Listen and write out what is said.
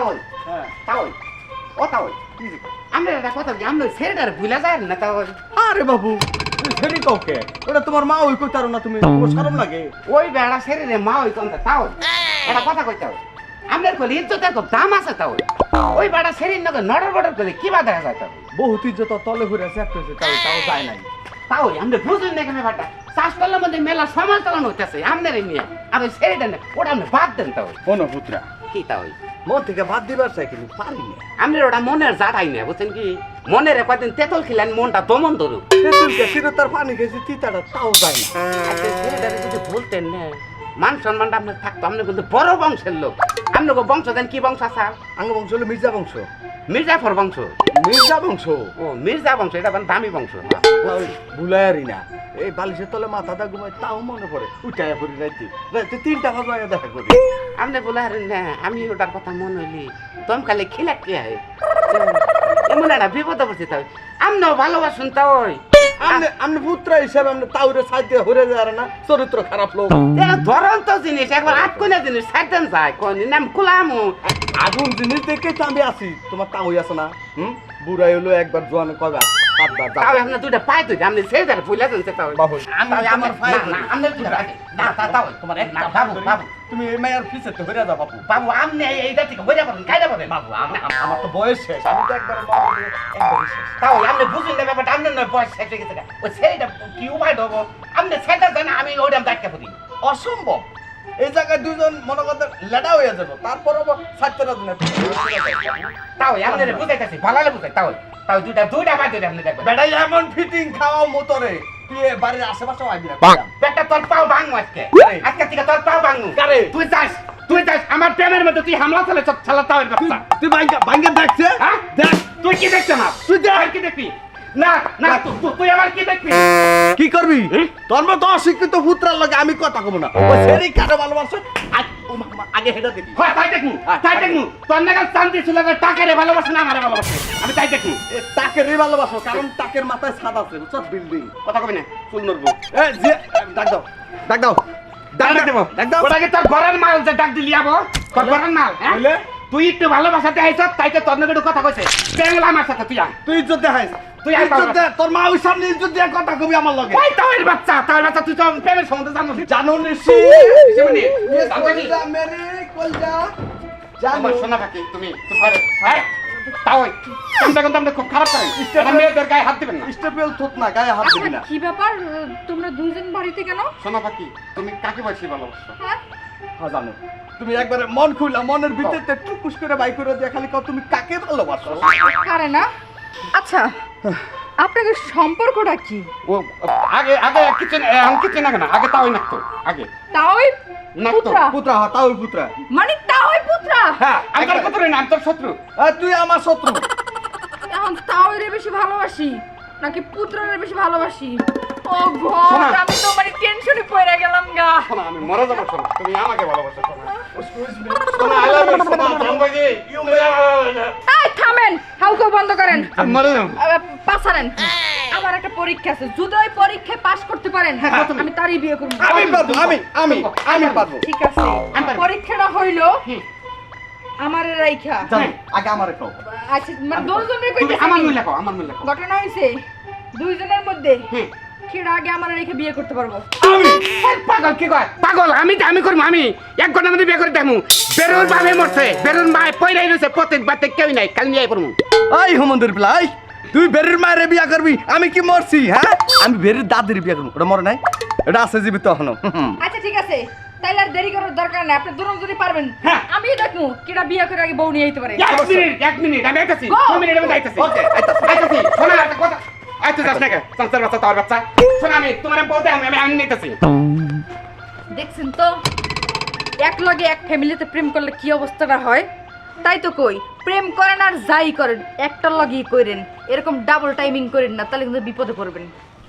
তাওই হ্যাঁ। তাওই ও তাওই আমরা একটা কথা বলি আমরা ছেলেটার ভুলে যায় না তাওই আরে বাবু ফেরি কাউকে? ওটা তোমার মা ওই কইতারো না তুমি তোমার শরম লাগে। ওই বেড়া শরীরে মা ওই কোনটা তাও একটা কথা কইতে হবে। আমাদের কলি ইজ্জতের খুব দাম আছে তাও ওই বেড়া শরীর নকে নড়র বড়র করে কি বা দেখা যায় তাও বহুত ইজ্জত তলে ঘুরে চেপতেছে তাও তাও যায় নাই। তাও আমরা বুঝুন না কেন শ্বাসকলের মধ্যে মেলা সমাজ চালানো হইতেছে আমাদের নিয়ে আর ওই শরীরটা না ওটা আপনি বাদ দেন তাও কোনো পুত্রা। কি তাও মন থেকে বাদ দিবার চাই কিন্তু পারি না। আমরা ওটা মনের জাটাই না বুঝছেন কি? মনের কয়েকদিন তেতল খিলেন মনটা দমন ধরু। তার পানি খেয়েছি তিতাটা তাও যায় না। আচ্ছা, যদি বলতেন না মান সম্মানটা আপনার থাকতো আপনি কিন্তু বড় বংশের লোক। আপনার বংশ দেন কি বংশ আছে আমার বংশ হলো মির্জা বংশ। মির্জাফর বংশ। মির্জা বংশ? ও মির্জা বংশ এটা মানে দামি বংশ। ভুলায়ারি না। এই বালিশের তলে মাথাটা ঘুমায় তাও মনে পড়ে। উঠাইয়া পড়ি রাইতে। রাইতে তিনটা বাজায় দেখা করি। আপনি বলে হারেন না আমি ওটার কথা মনে হইলি। তোম খালি খিলাট কে হয়। এমন একটা বিপদ পড়ছে তাই ভালোবাসুন তাই। আপনি আপনি পুত্র হিসাবে আপনি তাউরে হরে যায় না চরিত্র খারাপ লোক। ধরন্ত জিনিস একবার আটকোনা জিনিস সাইতেন যায় কোন নাম কুলামু আগুন জিনিস দেখে তো আমি আছি তোমার আছে না? হুম? বুড়াই হলো একবার জোয়ান কবে সাতবার তাও আপনার দুইটা পাই তুই আপনি সেই যার ভুলে সে তাও আমি আমার আমার না না আপনি দুইটা না তা তাও তোমার না বাবু বাবু। তুমি এই মায়ের পিছে তো হরে যাও বাবু। বাবু আপনি এই- এইটা থেকে বাবু আমার তো বয়স শেষ। আমি তো একবার তাও আপনি বুঝুন না ব্যাপারটা আপনি নয় বয়স শেষ হয়ে গেছে গা। ওই ছেলেটা কি উপায় দেবো আপনি ছেলেটা জানে আমি ওইটা দেখতে পারি অসম্ভব। এই জায়গায় দুজন মনে করতে লেডা হয়ে যাব। তারপর আবার ছাত্ররা তাও আপনি বুঝাইতেছি ভালো বুঝাই তাও তাও দুইটা দুইটা দুইটা আপনি দেখবেন। বেটাই এমন ফিটিং খাওয়াও মোটরে তুই বাড়ির আশেপাশেও আইবি না একটা তোর পাও ভাঙু আজকে। আজকে থেকে তোর পাও ভাঙু তুই যাস তুই যাস আমার প্রেমের মধ্যে তুই হামলা চলে তাও তুই তুই ভাঙ্গা ভাঙ্গা দেখছে? হ্যাঁ? দেখ। তুই কি দেখছ না তুই দেখ। কি দেখবি? না না তুই আমার কি দেখবি? কি করবি? তোর মতো অশিক্ষিত পুত্রার লাগে আমি কথা কব না। ও সেরি কারে ভালোবাসে? মা- আগে হেডা দেখি। হয় তাই দেখমু তাই দেখমু তোর নাগাল শান্তি ছিল না টাকারে ভালোবাসে না আমারে ভালোবাসে? আমি তাই দেখমু এ, তাকে রে ভালোবাসো কারণ তাকের মাথায় ছাদ আছে বুঝছ? বিল্ডিং। কথা কবি না ফুল নড়বো। এ যে ডাক দাও। ডাক দাও। ডাক দেবো ডাক দাও। ওটাকে তোর ঘরের মাল যে ডাক দিলি আবো তোর ঘরের মাল হ্যাঁ? তুই একটু ভালোবাসাতে আইছ তাই তো তোর নাকি কথা কইছে। বেঙ্গলা আমার সাথে তুই তুই ইজ্জত তুই তোর মা ওই সামনে ইজ্জত দিয়ে কথা কবি আমার লগে। ওই তো ওই বাচ্চা তোর বাচ্চা তুই তো প্রেমের সম্বন্ধে জানো জানো নিশি শিবনি, কি? মেরে কলজা? আমার সোনা পাখি তুমি তুমি হ্যাঁ? তাও তোমরা কিন্তু আমরা খুব খারাপ করেন। আমার মেয়েদের গায়ে হাত দিবেন না। স্টেপেল থুত না গায়ে হাত না। কি ব্যাপার? তোমরা দুইজন বাড়িতে কেন? সোনা পাখি তুমি কাকে বলছি ভালোবাসো? হ্যাঁ? হ্যাঁ জানো। তুমি একবারে মন খুললা মনের ভিতরে টুকুস করে বাই করে দিয়ে খালি কও তুমি কাকে ভালোবাসো? কারে না। আচ্ছা আপনাদের সম্পর্কটা কি? ও আগে আগে কিছু এখন কিছু না কেন আগে তাওই নাকতো আগে। তাওই নাকতো পুত্রা। পুত্রা হ্যাঁ তাও পুত্রা। মানে তাওই পুত্রা? হ্যাঁ আমি তোর না তোর শত্রু। তুই আমার শত্রু। এখন তাওইরে বেশি ভালোবাসি নাকি পুত্ররে বেশি ভালোবাসি? ও। গড আমি তো মানে টেনশনে পড়ে গেলাম গা। শোনা আমি মরে যাব শোনা। তুমি আমাকে ভালোবাসো শোনা। শোনা আই লাভ ইউ শোনা জানবাগি ইউ এই থামেন হাউকে বন্ধ করেন। পাসারেন। আমার একটা পরীক্ষা আছে যদি ওই পরীক্ষায় পাস করতে পারেন হ্যাঁ, আমি তারই বিয়ে করব। আমি পারব আমি আমি আমি পারব। ঠিক আছে। পরীক্ষাটা হইল আমার রাইখা। আগে আমারে কও। আচ্ছা মানে দুজনের আমার আমার ঘটনা হইছে দুইজনের মধ্যে কেডা আগে আমার রেখে বিয়ে করতে পারব। আমি? পাগল কি কয়? পাগল আমি আমি করব আমি। এক ঘণ্টার মধ্যে বিয়ে করে দেবো। বেরুন বাবে মরছে। বেরুন ভাই পয়লাই রয়েছে। প্রত্যেক বাতে কেউ নাই। কাল নিয়ে করব এই হুমন্দির প্লাই তুই বেরির মায়ের বিয়া করবি? আমি কি মরছি হ্যাঁ? আমি বেরির দাদির বিয়া করব। ওটা মরে নাই। এটা আছে জীবিত এখনও। হুম। আচ্ছা ঠিক আছে। তাইলে আর দেরি করার দরকার নাই। আপনি দুজন যদি পারবেন হ্যাঁ। আমি দেখব কেডা বিয়ে করে আগে বউ নিয়ে যেতে পারে। এক মিনিট এক মিনিট। আমি আইতাছি। Go! দুই মিনিটের মধ্যে আইতাছি। Okay, আইতাছি। আইতাছি। শোনা দেখছেন তো? এক লগে এক ফ্যামিলিতে প্রেম করলে কি অবস্থাটা হয়? তাই তো কই, প্রেম করেন আর যাই করেন, একটা লগেই করেন এরকম ডাবল টাইমিং করেন না, তাহলে কিন্তু বিপদে পড়বেন।